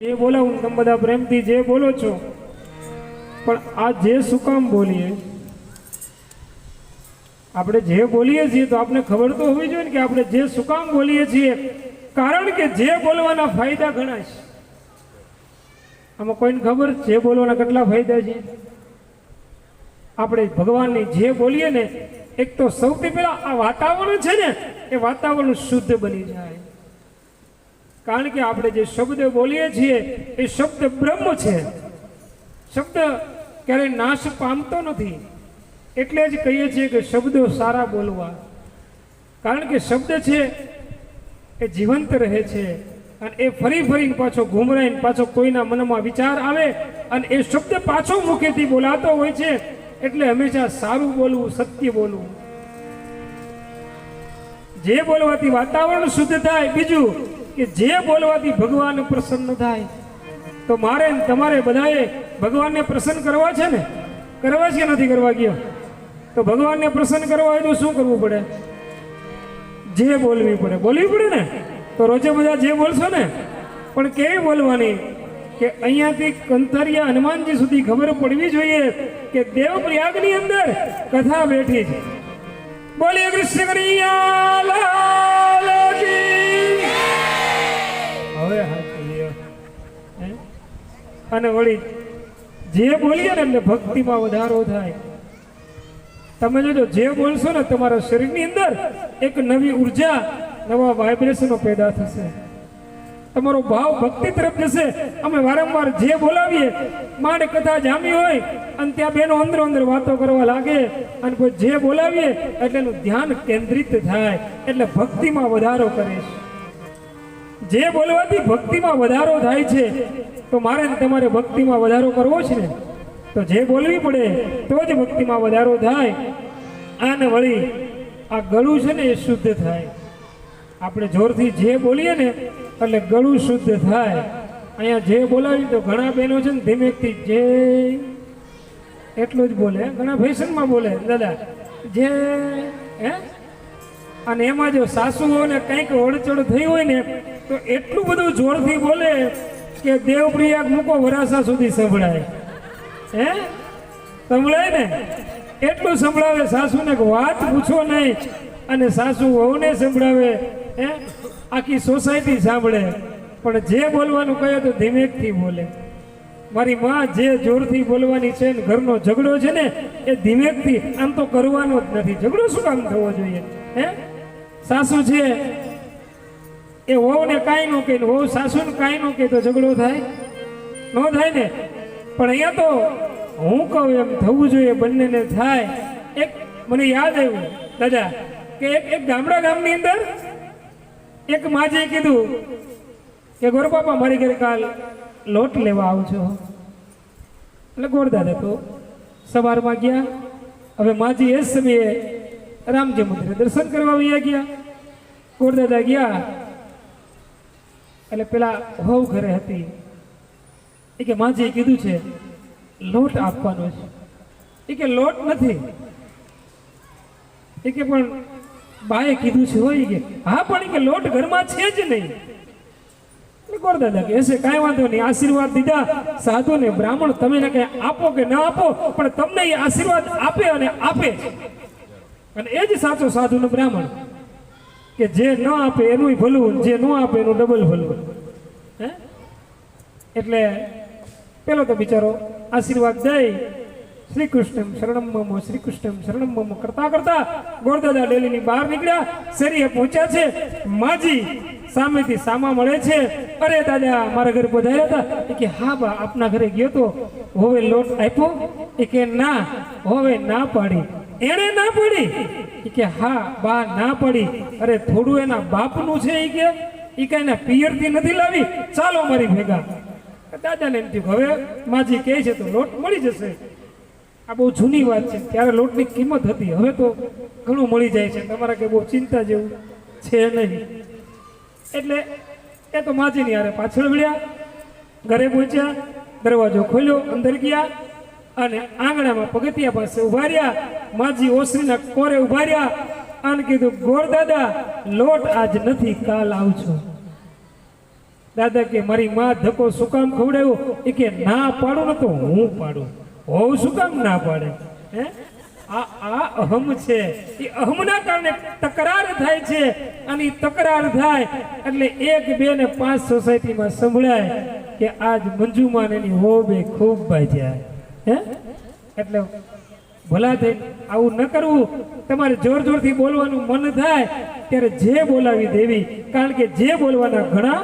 જે બોલાવું તમે બધા પ્રેમથી જે બોલો છો, પણ આ જે શું કામ બોલીએ? આપણે જે બોલીએ છીએ તો આપણે ખબર તો હોવી જોઈએ ને કે આપણે જે શું કામ બોલીએ છીએ, કારણ કે જે બોલવાના ફાયદા ઘણા છે. આમાં કોઈને ખબર? જે બોલવાના કેટલા ફાયદા છે? આપણે ભગવાનની જે બોલીએ ને, એક તો સૌથી પહેલા આ વાતાવરણ છે ને, એ વાતાવરણ શુદ્ધ બની જાય. કારણ કે આપણે જે શબ્દ બોલીએ છીએ, એ શબ્દ બ્રહ્મ છે. શબ્દ ક્યારેય નાશ પામતો નથી. એટલે જ કહીએ છીએ કે શબ્દો સારા બોલવા. કારણ કે શબ્દ છે, એ જીવંત રહે છે અને એ ફરી ફરીને પાછો ઘૂમરાઈને પાછો કોઈના મનમાં વિચાર આવે અને એ શબ્દ પાછો મુખેથી બોલાતો હોય છે, એટલે હંમેશા સારું બોલવું, સત્ય બોલવું. જે બોલવાથી વાતાવરણ શુદ્ધ થાય, બીજું કે જે બોલવાથી ભગવાન પ્રસન્ન થાય, તો મારે તમારે બધાએ ભગવાનને પ્રસન્ન કરવા છે ને? કરવા છે નથી કરવા ગયો? તો ભગવાનને પ્રસન્ન કરવા હોય તો શું કરવું પડે? જે બોલવી પડે. બોલવી પડે ને? તો રોજે બધા જે બોલશો ને? પણ કેવી બોલવાની? કે અહીંયાથી કંતરિયા હનુમાનજી સુધી ખબર પડવી જોઈએ કે દેવપ્રયાગની અંદર કથા બેઠી છે. બોલીએ કૃષ્ણ કરી લાલ કી હવે અને વળી જે બોલીએ ને એટલે ભક્તિમાં વધારો થાય. તમે જોજો, જે બોલશો ને તમારા શરીરની અંદર એક નવી ઊર્જા, નવા વાઇબ્રેશનો પેદા થશે. તમારો ભાવ ભક્તિ તરફ જશે. અમે વારંવાર જે બોલાવીએ, માંડ કથા જામી હોય, અને ત્યાં બેનો અંદર અંદર વાતો કરવા લાગે, અને કોઈ જે બોલાવીએ, એટલે એનું ધ્યાન કેન્દ્રિત થાય, એટલે ભક્તિમાં વધારો કરે છે. જે બોલવાથી ભક્તિમાં વધારો થાય છે, તો મારે ને તમારે ભક્તિમાં વધારો કરવો છે ને? તો જે બોલવી પડે, તો જ ભક્તિમાં વધારો થાય. આને વળી આ ગળું છે ને એ શુદ્ધ થાય. આપણે જોરથી જે બોલીએ ને, એટલે ગળું શુદ્ધ થાય. અહીંયા જે બોલાવી તો ઘણા બહેનો છે ને ધીમેકથી જે એટલું જ બોલે ઘણા ફેશનમાં બોલે, દાદા જે હે? અને એમાં જો સાસુઓને કંઈક ઓળચોડ થઈ હોય ને તો એટલું બધું જોરથી બોલે કે દેવપ્રિયાગ મૂકો વરાસા સુધી સંભળાય. હે? સંભળાય ને? એટલું સંભળાવે સાસુને વાત પૂછો નહીં અને સાસુ વહુને સંભળાવે, હે? આખી સોસાયટી સાંભળે. પણ જે બોલવાનું કહે તો ધીમેકથી બોલે. મારી માં જે જોરથી બોલવાની છે ને ઘરનો ઝઘડો છે ને, એ ધીમેકથી આમ તો કરવાનો જ નથી. ઝઘડો શું કામ થવો જોઈએ? હે? સાસુ છે એ વહુને કાંઈ ન કહે વહુ સાસુને કાંઈ ન કહે તો ઝઘડો થાય? ન થાય ને? પણ અહીંયા તો હું કહું એમ થવું જોઈએ બંનેને થાય. એક મને યાદ આવ્યું, દાદા, કે એક ગામડા ગામની અંદર એક માજે કીધું કે ગોરબાપા મારી ઘરે કાલ લોટ લેવા આવજો. એટલે ગોરદાદા તો સવારમાં ગયા. હવે માજી એ સમયે રામજી મંદિરે દર્શન કરવા વયા ગયા. ગોરદાદા ગયા. એટલે પેલા હોવ ઘરે હતી. એ કે માજીએ કીધું છે, લોટ આપવાનો છે. એ કે લોટ નથી. એ કે પણ બાએ કીધું છે હોય કે, હા, પણ કે લોટ ઘરમાં છે જ નહીં. એટલે ગોરદાદા કે કાંઈ વાંધો નહીં, આશીર્વાદ દીધા. સાધુ ને બ્રાહ્મણ તમે ને આપો કે ના આપો, પણ તમને એ આશીર્વાદ આપે અને આપે. અને એ જ સાચો સાધુ ને બ્રાહ્મણ. કે જે ન આપે એનું ભલું જે ન આપે એનું ડબલ ભલું હે? એટલે પેલો તો બિચારો આશીર્વાદ દઈ શ્રી કૃષ્ણ શરણમ મમ શ્રી કૃષ્ણ શરણમ મમ. કરતા કરતા ગોરદાદા ડેલીની બહાર નીકળ્યા. શેરીએ પહોંચ્યા છે. માજી સામેથી સામા મળે છે. અરે દાદા, મારા ઘરે પધાર્યા હતા. કે, હા બા, આપના ઘરે ગયો તો હવે લોટ આપ્યો. એ કે, ના, હવે ના પાડી. એણે ના પડી? કે, હા, બા, ના પડી. અરે, થોડું એના બાપનું છે એ કે? એ એના પિયરથી નથી લાવી? ચાલો મારી ભેગા. દાદાને એમ થયું, હવે માજી કહે છે તો લોટ મળી જશે. આ બહુ જૂની વાત છે. ત્યારે લોટની કિંમત હતી. હવે તો ઘણું મળી જાય છે. તમારા કે બહુ ચિંતા જેવું છે નહીં. એટલે એ તો માજીની યારે પાછળ વળ્યા. ઘરે પહોંચ્યા, દરવાજો ખોલ્યો, અંદર ગયા. અને આંગણામાં પગથિયા પાસે ઊભા રહ્યા. માજી ઓસરીના કોરે ઊભા રહ્યા અને કીધું, ગોળ દાદા, લોટ આજ નથી, કાલ આવજો. દાદા કે, મારી માં ધક્કો શું કામ ખવડાવ્યો? એ કે, ના પાડું ને તો હું પાડું. હોવ, શું કામ ના પાડે? હે? આ આ અહમ છે. એ અહમના કારણે તકરાર થાય છે. અને તકરાર થાય એટલે એક, બે ને પાંચ સોસાયટીમાં સંભળાય કે આજ મંજુમાન એની હો બે ખૂબ બાજ્યા. હે? એટલે ભલા થઈ આવું ન કરવું. તમારે જોર જોરથી બોલવાનું મન થાય, ત્યારે જે બોલાવી દેવી, કારણ કે જે બોલવાના ઘણા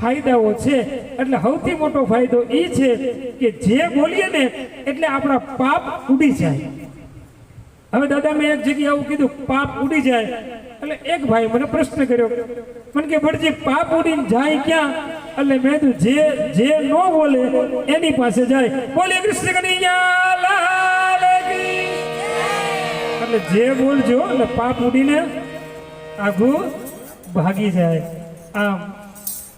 ફાયદાઓ છે. એટલે સૌથી મોટો ફાયદો એ છે કે જે બોલીએ ને, એટલે આપણા પાપ ઉડી જાય. હવે દાદા, મેં એક જગ્યાએ આવું કીધું, પાપ ઉડી જાય. એટલે એક ભાઈ મને પ્રશ્ન કર્યો. મને કે, ભટજી, પાપ ઉડીને જાય ક્યાં? એટલે મેં કીધું, જે જે ન બોલે, એની પાસે જાય. બોલે કૃષ્ણ કનૈયા એટલે જે બોલજો, એટલે પાપ ઉડીને આઘું ભાગી જાય. આમ,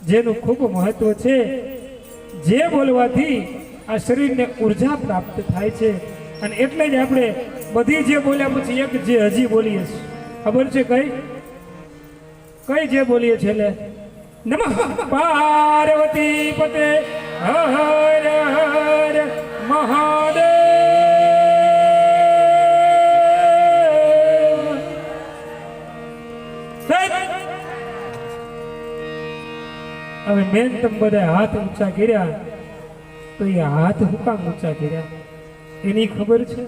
જેનું ખૂબ મહત્વ છે, જે બોલવાથી આ શરીરને ઊર્જા પ્રાપ્ત થાય છે. અને એટલે જ આપણે બધી જે બોલ્યા પછી એક જે હજી બોલીએ છીએ. ખબર છે કઈ? કઈ જે બોલીએ છીએ એટલે? નમઃ પાર્વતી પતે, હર હર મહાદેવ. હવે મેન તમે બધા હાથ ઊંચા કર્યા. તો એ હાથ હું કામ ઊંચા કર્યા? એની ખબર છે?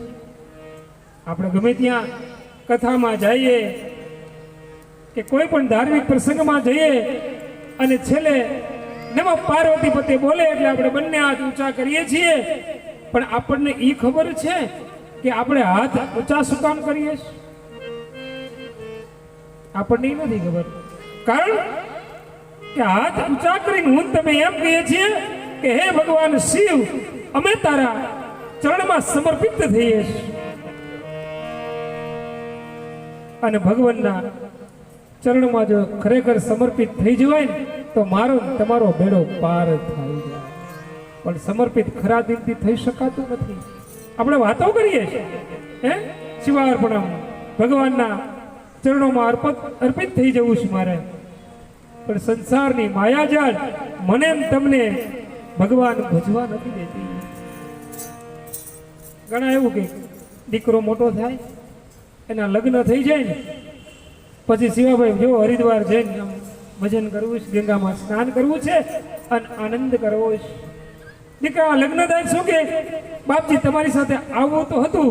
આપણે ગમે ત્યાં કથામાં જઈએ, કે કોઈ પણ ધાર્મિક પ્રસંગમાં જઈએ, અને છેલ્લે નમ પાર્વતી પતે બોલે એટલે આપણે બંને હાથ ઊંચા કરીએ છીએ. પણ આપણને એ ખબર છે કે આપણે હાથ ઊંચા શું કામ કરીએ આપણને એ નથી ખબર. કારણ કે હાથ ઊંચા કરીને હું તમે એમ કહીએ છીએ કે હે ભગવાન શિવ, અમે તારા ચરણમાં સમર્પિત થઈએ અને ભગવાનના ચરણમાં જો ખરેખર સમર્પિત થઈ જવાય ને, તો મારો તમારો બેડો પાર થાય જાય પણ સમર્પિત ખરા દિલથી થઈ શકાતું નથી. આપણે વાતો કરીએ હે? શિવાર્પણમ ભગવાનના ચરણોમાં અર્પિત અર્પિત થઈ જવું છે મારે. પણ સંસારની માયાજાળ મને તમને ભગવાન ભજવા નથી દેતી. ઘણા એવું કે દીકરો મોટો થાય, એના લગ્ન થઈ જાય ને, પછી શિવાભાઈ જો હરિદ્વાર જઈને ભજન કરવું છે, ગંગામાં સ્નાન કરવું છે અને આનંદ કરવો છે. દીકરા લગ્ન થાય શું કે, બાપજી તમારી સાથે આવવું તો હતું,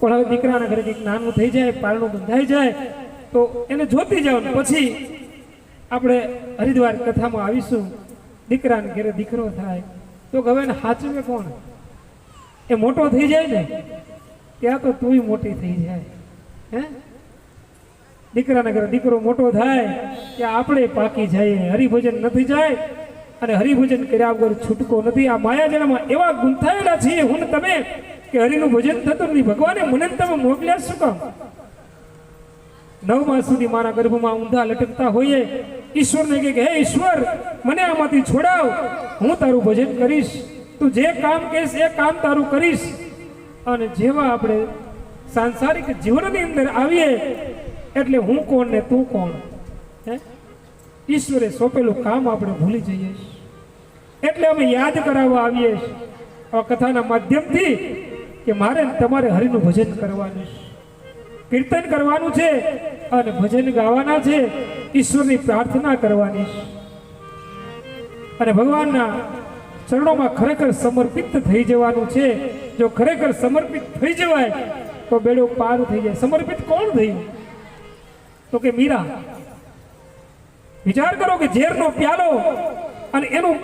પણ હવે દીકરાના ઘરે કંઈક નાનું થઈ જાય, પારણું બંધાઈ જાય, તો એને જોતી જાઓ ને, પછી આપણે હરિદ્વાર કથામાં આવીશું. દીકરાને ઘરે દીકરો થાય, તો હવે સાચવે કોણ? એ મોટો થઈ જાય ને, ત્યાં તો તુંય મોટી થઈ જાય. હે? દીકરાના ઘરે દીકરો મોટો થાય, ત્યાં આપણે પાકી જઈએ. હરિભજન નથી જાય અને હરિભજન કર્યા વગર છૂટકો નથી. આ માયાજળમાં એવા ગુંથાયેલા છીએ હું તમે, કે હરિનું ભજન થતું નથી. ભગવાને મને તમે મોકલ્યા શું કામ? નવ માસ સુધી મારા ગર્ભમાં ઊંધા લટકતા હોઈએ. ઈશ્વરને કહે કે, હે ઈશ્વર, મને આમાંથી છોડાવ. હું તારું ભજન કરીશ. તું જે કામ કહીશ એ કામ તારું કરીશ. અને જેવા આપણે સાંસારિક જીવનની અંદર આવીએ, એટલે હું કોણ ને તું કોણ? હે? ઈશ્વરે સોંપેલું કામ આપણે ભૂલી જઈએ એટલે અમે યાદ કરાવવા આવીએ આ કથાના માધ્યમથી કે મારે તમારે હરિનું ભજન કરવાનું કીર્તન કરવાનું છે અને ભજન ગાવાના છે. ઈશ્વરની પ્રાર્થના કરવાની અને ભગવાનના ચરણોમાં ખરેખર સમર્પિત થઈ જવાનું છે. જો ખરેખર સમર્પિત થઈ જવાય, તો બેડો પાર થઈ જાય. સમર્પિત કોણ થયું તો કે મીરા. વિચાર કરો કે ઝેરનો પ્યાલો અને એનું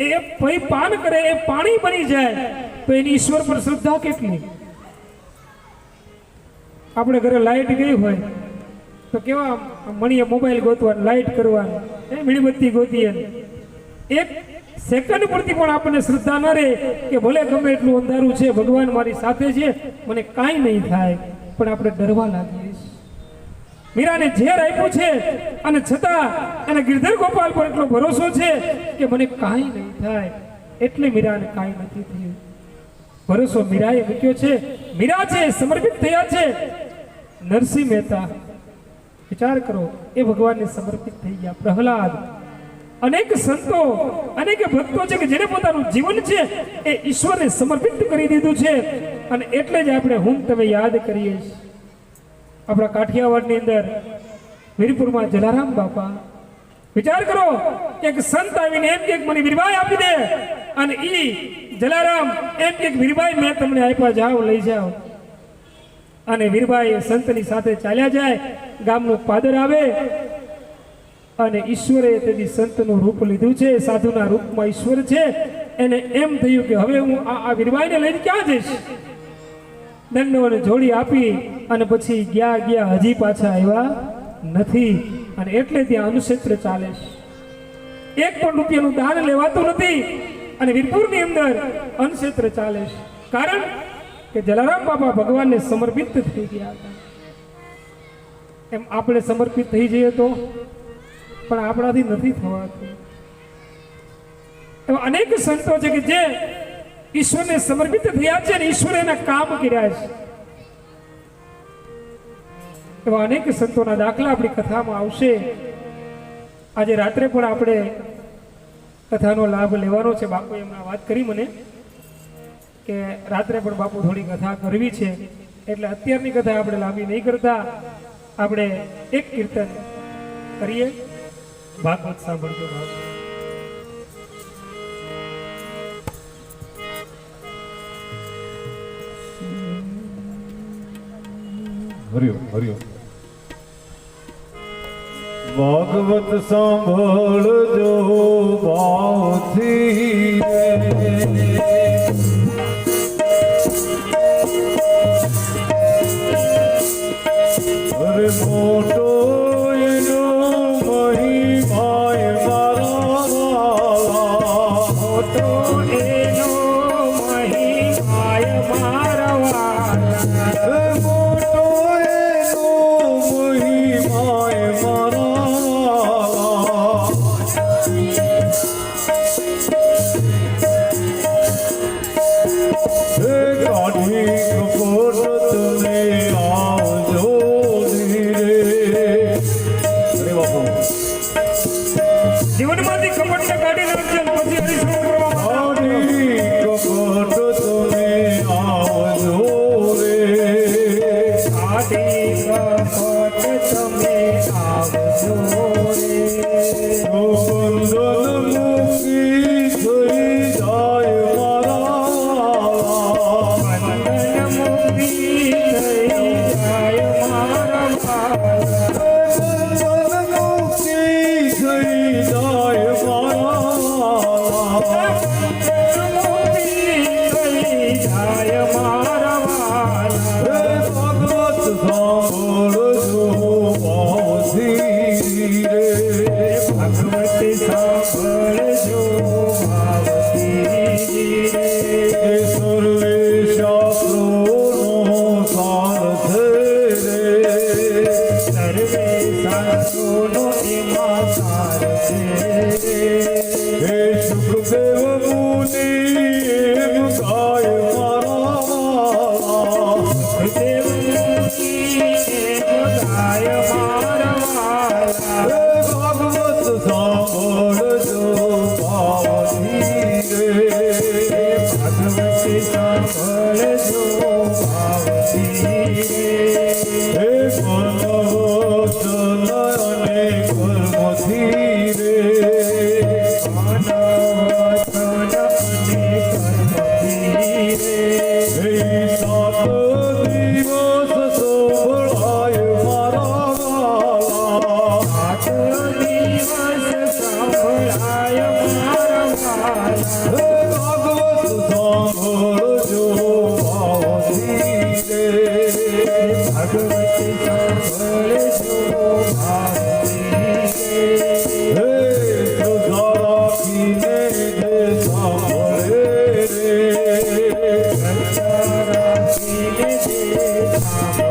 એ ભાઈ પાન કરે, એ પાણી બની જાય, તો એની ઈશ્વર પર શ્રદ્ધા કેટલી? આપણે ઘરે લાઈટ ગઈ હોય, તો કેવા મણીએ મોબાઈલ ગોતવા લાઈટ કરવા એ મીણબત્તી ગોતીએ. એક સેકન્ડ પરથી પણ આપણને શ્રદ્ધા ન રહે કે ભલે ગમે એટલું અંધારું છે, ભગવાન મારી સાથે છે, મને કાંઈ નહીં થાય, પણ આપણે ડરવા લાગીએ મીરાને ઝેર આપ્યું છે અને છતાં અને ગિરધર ગોપાલ પર એટલો ભરોસો છે કે મને કાંઈ નહીં થાય, એટલે મીરાને કાંઈ નથી થયું. ભરોસો મીરાએ મૂક્યો છે. મીરા છે, સમર્પિત થયા છે. નરસિંહ મહેતા, વિચાર કરો, એ ભગવાનને સમર્પિત થઈ ગયા. પ્રહલાદ અનેક સંતો, અનેક ભક્તો છે કે જેને પોતાનું જીવન છે એ ઈશ્વરને સમર્પિત કરી દીધું છે. અને એટલે જ આપણે હું તમે યાદ કરીએ આપણા કાઠિયાવાડની અંદર વીરપુરમાં જલારામ બાપા. વિચાર કરો, એક સંત આવીને એમ કે, મને વીરભાઈ આપી દે. અને ઈ, જલારામ, એમ કે, વીરભાઈ, મેં તમને આપ્યા, જાઓ, લઈ જાઓ. અને વીરભાઈ સંતની સાથે ચાલ્યા જાય, ગામનું પાદર આવે અને ઈશ્વરે તેથી સંતનું રૂપ લીધું છે, સાધુના રૂપમાં ઈશ્વર છે. એને એમ થયું કે હવે હું આ આ લઈને ક્યાં જઈશ? દંડોને જોડી આપી અને પછી ગયા ગયા હજી પાછા આવ્યા નથી. અને એટલે ત્યાં અનુક્ષેત્ર ચાલે છે. એક પણ રૂપિયાનું દાન લેવાતું નથી. અને વીરપુરની અંદર અનુક્ષેત્ર ચાલે છે. કારણ કે જલારામ બાબા ભગવાનને સમર્પિત થઈ ગયા હતા. એમ આપણે સમર્પિત થઈ જઈએ તો પણ આપણાથી નથી થવાતું. એવા અનેક સંતો છે કે જે ઈશ્વરને સમર્પિત થયા છે અને ઈશ્વરે એના કામ કર્યા છે. એવા અનેક સંતોના દાખલા આપણી કથામાં આવશે. આજે રાત્રે પણ આપણે કથાનો લાભ લેવાનો છે. બાપુ એમના વાત કરી મને કે રાત્રે પણ બાપુ થોડી કથા કરવી છે. એટલે અત્યારની કથા આપણે લાંબી નહીં કરતા. આપણે એક કીર્તન કરીએ. ભાગવત સાંભળજો ભાવ હરિઓમ હરિઓમ ભાગવત સાંભળજો ભાવથી મોટો વાલા. તો રે. હે રાખીને જે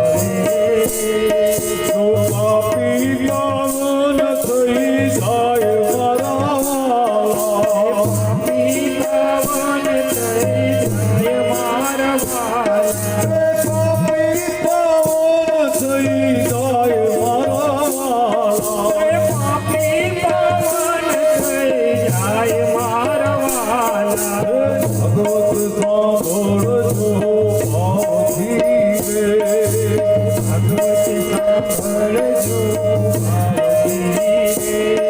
ભગવતી સાંભળજો ભાવથી